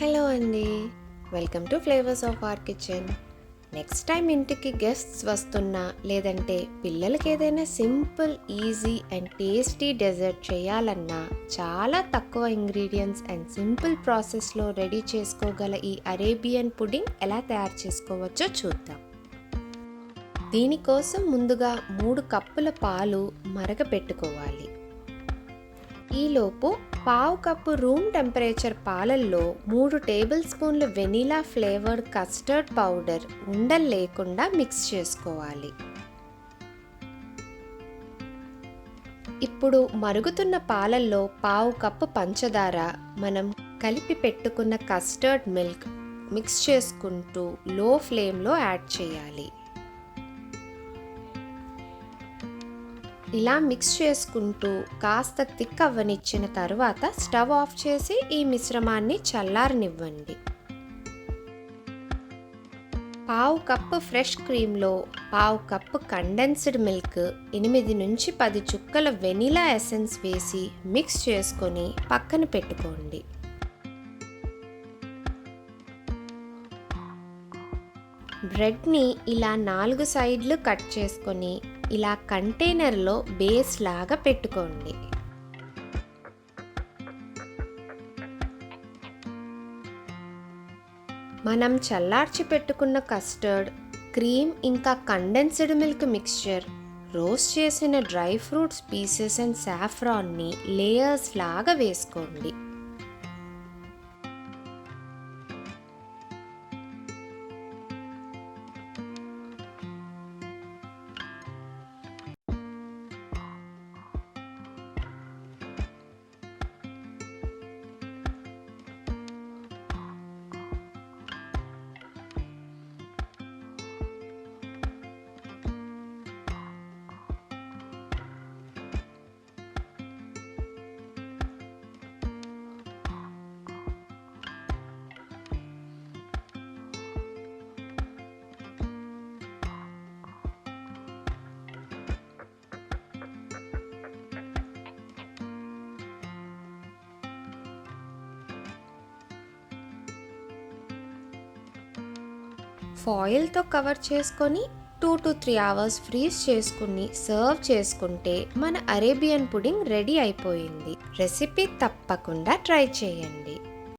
Hello అండి. Welcome to flavours of our kitchen. Next time ఇంటికి guests వస్తున్నా లేదంటే పిల్లలకి ఏదైనా simple easy and tasty dessert చేయాలన్నా చాలా తక్కువ ఇంగ్రీడియంట్స్ అండ్ సింపుల్ ప్రాసెస్లో రెడీ చేసుకోగల ఈ అరేబియన్ పుడింగ్ ఎలా తయారు చేసుకోవచ్చో చూద్దాం. దీనికోసం ముందుగా మూడు కప్పుల పాలు మరగపెట్టుకోవాలి. ఈలోపు పావు కప్పు రూమ్ టెంపరేచర్ పాలల్లో మూడు టేబుల్ స్పూన్ల వెనీలా ఫ్లేవర్డ్ కస్టర్డ్ పౌడర్ ఉండలు లేకుండా మిక్స్ చేసుకోవాలి. ఇప్పుడు మరుగుతున్న పాలల్లో పావు కప్పు పంచదార మనం కలిపి పెట్టుకున్న కస్టర్డ్ మిల్క్ మిక్స్ చేసుకుంటూ లో ఫ్లేమ్లో యాడ్ చేయాలి. ఇలా మిక్స్ చేసుకుంటూ కాస్త థిక్ అవ్వనిచ్చిన తర్వాత స్టవ్ ఆఫ్ చేసి ఈ మిశ్రమాన్ని చల్లారనివ్వండి. పావు కప్పు ఫ్రెష్ క్రీమ్లో పావు కప్పు కండెన్స్డ్ మిల్క్ ఎనిమిది నుంచి పది చుక్కల వెనిలా ఎసెన్స్ వేసి మిక్స్ చేసుకొని పక్కన పెట్టుకోండి. బ్రెడ్ని ఇలా నాలుగు సైడ్లు కట్ చేసుకొని ఇలా కంటైనర్లో బేస్ లాగా పెట్టుకోండి. మనం చల్లార్చి పెట్టుకున్న కస్టర్డ్ క్రీమ్ ఇంకా కండెన్స్డ్ మిల్క్ మిక్స్చర్ రోస్ట్ చేసిన డ్రై ఫ్రూట్స్ పీసెస్ అండ్ సాఫ్రాన్ని లేయర్స్ లాగా వేసుకోండి. ఫాయిల్తో కవర్ చేసుకొని two to three hours freeze చేసుకుని సర్వ్ చేసుకుంటే మన అరేబియన్ పుడింగ్ రెడీ అయిపోయింది. రెసిపీ తప్పకుండా ట్రై చేయండి.